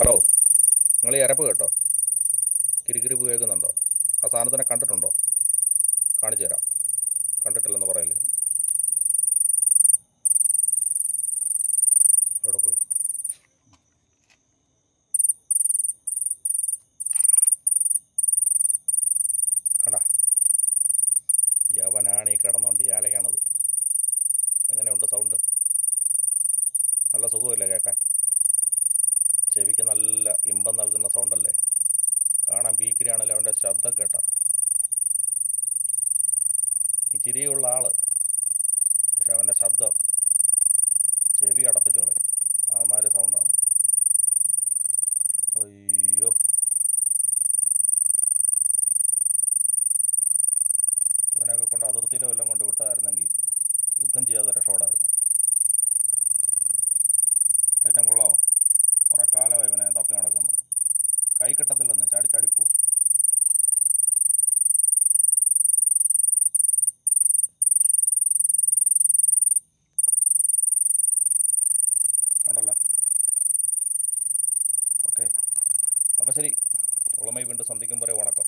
Hello നിങ്ങൾ ഈ അരപ്പ് കേട്ടോ? കിരികിരിപ്പ് കേൾക്കുന്നുണ്ടോ? ആ സാധനത്തിനെ കണ്ടിട്ടുണ്ടോ? കാണിച്ചു തരാം. കണ്ടിട്ടില്ലെന്ന് പറയല്ലേ എവിടെ പോയി? കണ്ട? യവനാണ് ഈ കിടന്നുകൊണ്ട് ഈ അലകണത് എങ്ങനെയുണ്ട് സൗണ്ട്? നല്ല സുഖമില്ല കേൾക്കാൻ? ചെവിക്ക് നല്ല ഇമ്പം നൽകുന്ന സൗണ്ടല്ലേ? കാണാൻ പീക്കിരിയാണല്ലോ അവന്റെ ശബ്ദം കേട്ടാ. ഇച്ചിരിയുള്ള ആൾ. പക്ഷെ അവന്റെ ശബ്ദം ചെവി അടപ്പിച്ച് കളയും. സൗണ്ടാണ്. അയ്യോ. ഇവനെയൊക്കെ കൊണ്ട് അതിർത്തിയിലോ എല്ലാം കൊണ്ട് വിട്ടായിരുന്നെങ്കിൽ യുദ്ധം ചെയ്യാതെ രക്ഷപ്പെടായിരുന്നു. ഏറ്റവും കൊള്ളാവോ? കുറേ കാലമായി ഇവനെ തപ്പി നടക്കുന്നു. കൈ കിട്ടത്തില്ലെന്ന് ചാടി ചാടി പോകും ഓക്കെ. അപ്പോൾ ശരി. ഉളമൈ വീണ്ടും സന്ധിക്കും പറയും വണക്കം.